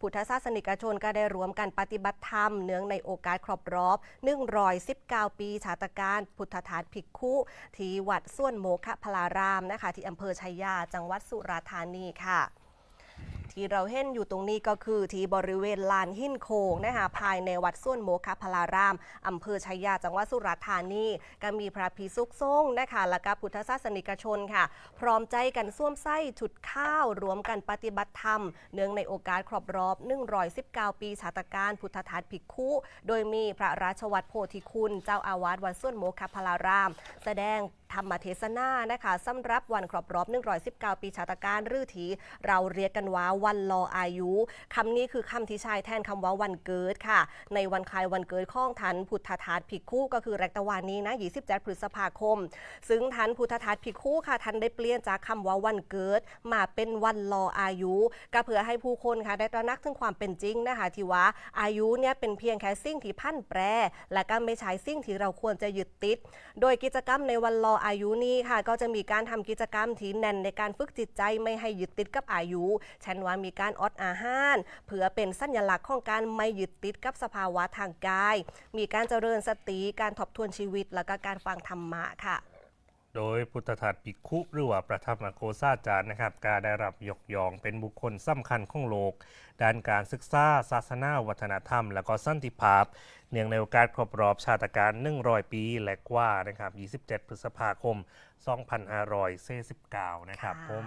พุทธศาสนิกชนก็ได้รวมกันปฏิบัติธรรมเนื่องในโอกาสครบรอบ119 ปีชาตการพุทธทานภิกขุที่วัดส่วนโมคะพลารามนะคะที่อำเภอชัยยาจังหวัดสุราษฎร์ธานีค่ะ ที่เราเห็นอยู่ตรงนี้ก็คือที่บริเวณลานหินโคงนะคะภายในวัดส้วนโมคพลารามอำเภอชัยยาจังหวัดสุราษฎร์ธานีก็มีพระพิสุกทรงนะคะและก็พุทธศาสนิกชนค่ะ พร้อมใจกันส้วมไส้ฉุดข้าวรวมกันปฏิบัติธรรม เนื่องในโอกาสครบรอบ 119 ปีชาตการพุทธทาสภิกขุ โดยมีพระราชวัตรโพธิคุณ เจ้าอาวาสวัดส้วนโมคพลาราม แสดง ธรรมเทศนานะคะสำหรับวันครบรอบ119 ปีชาตการรือทีเราเรียกกันว่าวันรออายุคำนี้คือคำที่ใช้แทนคำว่าวันเกิดค่ะ ในวันคล้ายวันเกิดข้องทันพุทธทาสภิกขุก็คือแรกตะวันนี้นะ27พฤษภาคม ซึ่งทันพุทธทาสภิกขุค่ะทันได้เปลี่ยนจากคำว่าวันเกิด มาเป็นวันรออายุ ก็เพื่อให้ผู้คนค่ะได้ตระหนักถึงความเป็นจริงนะคะที่ว่าอายุเนี่ยเป็นเพียงแค่สิ่งที่พันแปรและก็ไม่ใช่สิ่งที่เราควรจะยึดติด โดยกิจกรรมในวันรออายุนี่ค่ะก็จะมีการทำกิจกรรมที่แน่นในการฝึกจิตใจไม่ให้ยึดติดกับอายุเช่นว่ามีการอดอาหารเพื่อเป็นสัญลักษณ์ของการไม่ยึดติดกับสภาวะทางกาย มีการเจริญสติการทบทวนชีวิต แล้วก็การฟังธรรมะค่ะ โดยพุทธทาสภิกขุหรือว่าประธรรมโกซาจารย์นะครับการได้รับยกย่องเป็นบุคคลสำคัญของโลก ด้านการศึกษาศาสนาวัฒนธรรม และก็สันติภาพ เนื่องในโอกาสครบรอบชาติการ 100 ปีและกว่านะครับ 27 พฤษภาคม 2549 นะครับค่ะผม